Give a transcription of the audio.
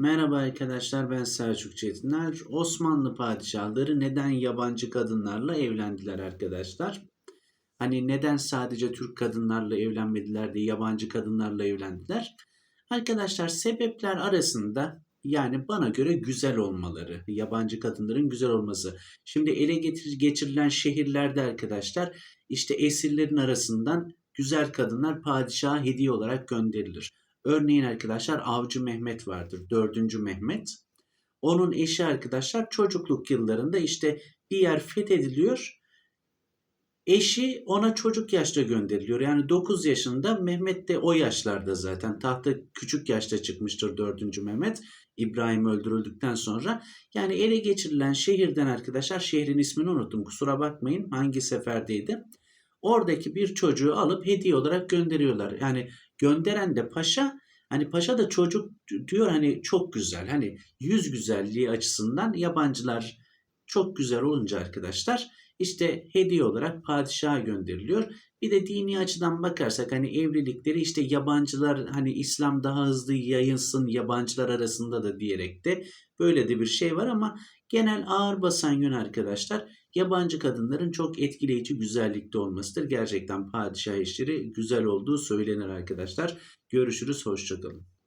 Merhaba arkadaşlar ben Selçuk Çetiner. Osmanlı padişahları neden yabancı kadınlarla evlendiler arkadaşlar? Hani neden sadece Türk kadınlarla evlenmediler de yabancı kadınlarla evlendiler? Arkadaşlar sebepler arasında yani bana göre güzel olmaları, yabancı kadınların güzel olması. Şimdi ele getir geçirilen şehirlerde arkadaşlar işte esirlerin arasından güzel kadınlar padişaha hediye olarak gönderilir. Örneğin arkadaşlar Avcı Mehmet vardır. Dördüncü Mehmet. Onun eşi arkadaşlar çocukluk yıllarında işte bir yer fethediliyor. Eşi ona çocuk yaşta gönderiliyor. Yani 9 yaşında Mehmet de o yaşlarda zaten. Tahta küçük yaşta çıkmıştır 4. Mehmet. İbrahim öldürüldükten sonra. Yani ele geçirilen şehirden arkadaşlar şehrin ismini unuttum. Kusura bakmayın hangi seferdeydi. Oradaki bir çocuğu alıp hediye olarak gönderiyorlar. Yani gönderen de paşa hani paşa da çocuk diyor hani çok güzel hani yüz güzelliği açısından yabancılar çok güzel olunca arkadaşlar işte hediye olarak padişaha gönderiliyor. Bir de dini açıdan bakarsak hani evlilikleri işte yabancılar hani İslam daha hızlı yayılsın yabancılar arasında da diyerek de böyle de bir şey var ama genel ağır basan yön arkadaşlar yabancı kadınların çok etkileyici güzellikte olmasıdır. Gerçekten padişah eşleri güzel olduğu söylenir arkadaşlar. Görüşürüz, hoşçakalın.